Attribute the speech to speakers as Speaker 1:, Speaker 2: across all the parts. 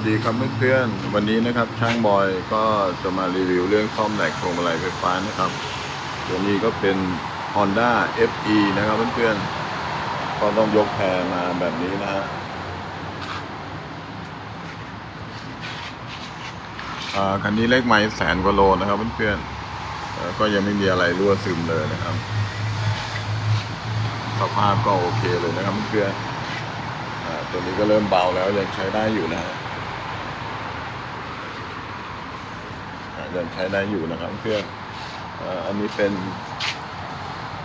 Speaker 1: วัสดีครับเพื่อนๆวันนี้นะครับช่างบอยก็จะมารีวิวเรื่องซ่อมแหลกพวงมาลัยไฟฟ้านะครับ ตัวนี้ก็เป็น Honda FE นะครับเพื่อนๆก็ต้องยกแพรมาแบบนี้นะฮะอ่าคันนี้เลขไม้แสนกว่าโลนะครับเพื่อนๆก็ยังไม่มีอะไรรั่วซึมเลยนะครับ สภาพก็โอเคเลยนะครับเพื่อนๆอ่าตัวนี้ก็เริ่มเบาแล้วยังใช้ได้อยู่นะฮะอ่า ยังใช้ได้อยู่นะครับเพื่อนอ,อันนี้เป็น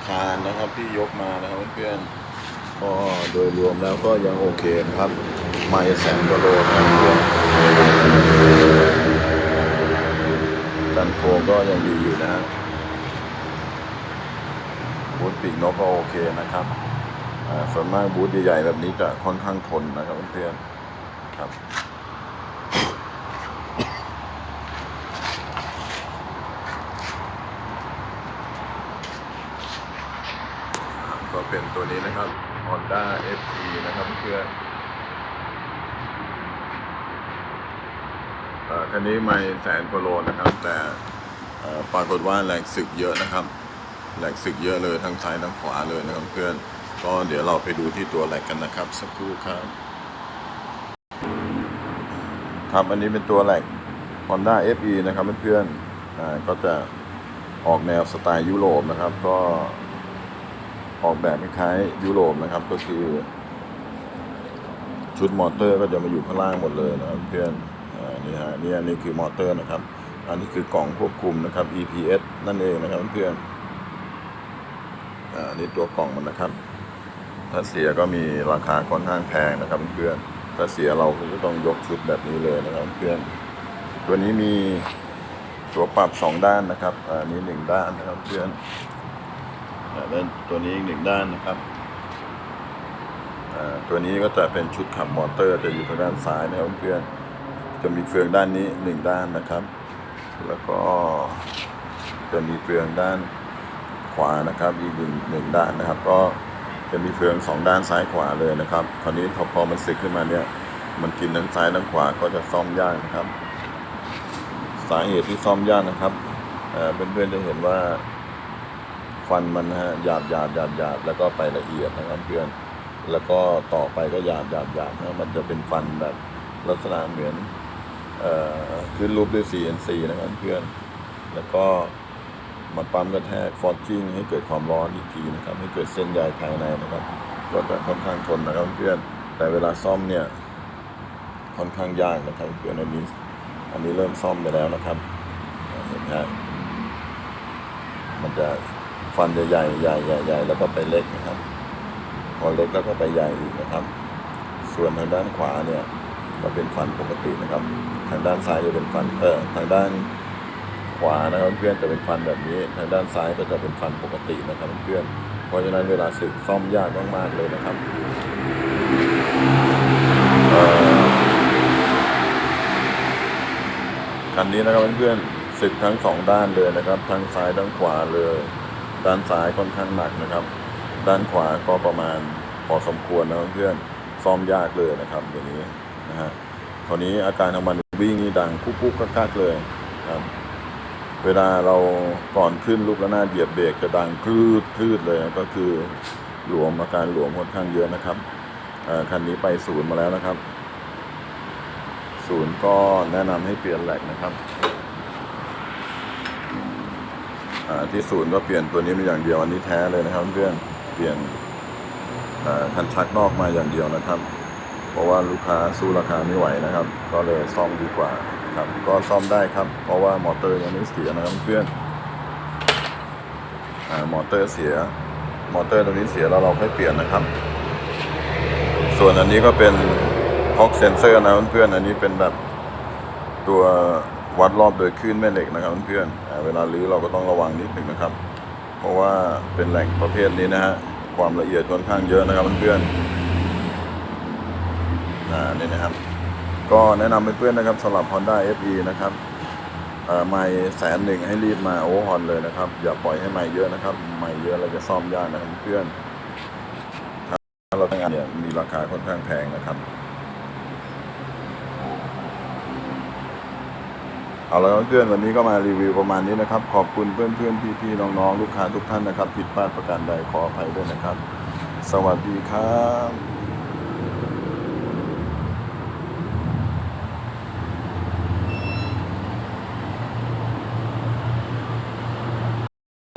Speaker 1: คานนะครับที่ยกมานะครับเพื่อนก็โดยรวมแล้วก็ยังโอเคนะครับ ไม่แสนกว่าโลนะครับเพื่อนกันโครงก็ยังดีอยู่นะฮะบูธปีกนกก็โอเคนะครับส่วนมากบูธใหญ่ๆแบบนี้จะค่อนข้างทนนะครับเพื่อนๆครับ เป็นตัวนี้นะครับ Honda FT นะครับเพื่อนคันนี้ไม่แสนกว่าโลนะครับ แต่ปรากฏว่าแรงสึกเยอะนะครับแหลกสึกเยอะเลยทั้งซ้ายทั้งขวาเลยนะครับเพื่อนก็เดี๋ยวเราไปดูที่ตัวแหลกกันนะครับ สักครู่ครับ ครับอันนี้เป็นตัวแหลก Honda FE นะครับเพื่อนๆอ่าก็จะออกแนวสไตล์ยุโรปนะครับ ก็ ออกแบบคล้ายยุโรปนะครับ ก็คือ ชุดมอเตอร์ก็จะมาอยู่ข้างล่างหมดเลยนะครับเพื่อนอ่านี่ฮะนี่อันนี้คือมอเตอร์นะครับ อันนี้คือกล่องควบคุมนะครับ EPS นั่นเองนะครับเพื่อนอ่านี่ตัวกล่องมันนะครับ ถ้าเสียก็มีราคาค่อนข้างแพงนะครับเพื่อนถ้าเสียเราก็ต้องยกชุดแบบนี้เลยนะครับเพื่อนตัวนี้มีตัวปรับสองด้านนะครับอ่านี้หนึ่งด้านนะครับเพื่อน อ่าแล้วตัวนี้อีกหนึ่งด้านนะครับตัวนี้ก็จะเป็นชุดขับมอเตอร์จะอยู่ทางด้านซ้ายนะครับเพื่อนจะมีเฟืองด้านนี้หนึ่งด้านนะครับ แล้วก็จะมีเฟืองด้านขวานะครับอีกหนึ่งหนึ่งด้านนะครับ ก็จะมีเฟืองสองด้านซ้ายขวาเลยนะครับคราวนี้พอพอมันสึกขึ้นมาเนี่ยมันกินทั้งซ้ายทั้งขวาก็จะซ่อมยากนะครับ สาเหตุที่ซ่อมยากนะครับเพื่อนๆจะเห็นว่า ฟันมันนะฮะหยาบหยาบหยาบหยาบแล้วก็ไปละเอียดนะครับเพื่อนแล้วก็ต่อไปก็หยาบหยาบหยาบนะมันจะเป็นฟันแบบลักษณะเหมือนเอ่อขึ้นรูปด้วย CNC นะครับเพื่อน แล้วก็มาปั๊มกระแทกฟอร์จิ้งให้เกิดความร้อนอีกทีนะครับ ให้เกิดเส้นใยภายในนะครับ ก็จะค่อนข้างทนนะครับเพื่อน แต่เวลาซ่อมเนี่ย ค่อนข้างยากนะครับเพื่อนอันนี้ อันนี้เริ่มซ่อมไปแล้วนะครับ เห็นไหมมันจะ ฟันใหญ่ใหญ่ใหญ่ใหญ่แล้วก็ไปเล็กนะครับ พอเล็กแล้วก็ไปใหญ่อีกนะครับ ส่วนทางด้านขวาเนี่ยก็เป็นฟันปกตินะครับ ทางด้านซ้ายจะเป็นฟันเออทางด้านขวานะครับเพื่อนจะเป็นฟันแบบนี้ ทางด้านซ้ายก็จะเป็นฟันปกตินะครับเพื่อนเพราะฉะนั้นเวลาสึกซ่อมยากมากๆเลยนะครับคันนี้นะครับเพื่อนๆสึกทั้งสองด้านเลยนะครับ ทั้งซ้ายทั้งขวาเลย ด้านซ้ายค่อนข้างหนักนะครับ ด้านขวาก็ประมาณพอสมควรนะเพื่อนซ่อมยากเลยนะครับอย่างนี้นะฮะคราวนี้อาการของมันวิ่งนี่ดังคุกๆกักๆเลยครับเวลาเราก่อนขึ้นลูกระนาดเหยียบเบรกจะดังคลืดคลืดเลยก็คือหลวมอาการหลวมค่อนข้างเยอะนะครับคันนี้ไปศูนย์มาแล้วนะครับ ศูนย์ก็แนะนำให้เปลี่ยนแหลกนะครับ ที่ศูนย์ก็เปลี่ยนตัวนี้มาอย่างเดียวอันนี้แท้เลยนะครับเพื่อนเปลี่ยนคันชักนอกมาอย่างเดียวนะครับ เพราะว่าลูกค้าสู้ราคาไม่ไหวนะครับ ก็เลยซ่อมดีกว่าครับ ก็ซ่อมได้ครับ เพราะว่ามอเตอร์ยังไม่เสียนะครับเพื่อนอมอเตอร์เสีย มอเตอร์ตัวนี้เสียแล้วเราค่อยเปลี่ยนนะครับ ส่วนอันนี้ก็เป็นฮอกเซนเซอร์นะเพื่อนๆอันนี้เป็นแบบตัว วัดรอบโดยคลื่นแม่เหล็กนะครับเพื่อนๆเวลาลื้อเราก็ต้องระวังนิดหนึ่งนะครับ เพราะว่าเป็นแหล่งประเภทนี้นะฮะความละเอียดค่อนข้างเยอะนะครับเพื่อนๆอ่านี่นะครับ ก็แนะนำเพื่อนๆนะครับสำหรับ Honda FE นะครับเอ่อไม่แสนหนึ่งให้รีบมาโอเวอร์ฮอนเลยนะครับ อย่าปล่อยให้ไม่เยอะนะครับ ไม่เยอะเราจะซ่อมยากนะครับเพื่อนาเราทำงานเนี่ยมีราคาค่อนข้างแพงนะครับ เอาละเพื่อนวันนี้ก็มารีวิวประมาณนี้นะครับ ขอบคุณเพื่อนเพื่อนพี่พี่ๆน้องๆ ลูกค้าทุกท่านนะครับ ผิดพลาดประการใดขออภัยด้วยนะครับ สวัสดีครับ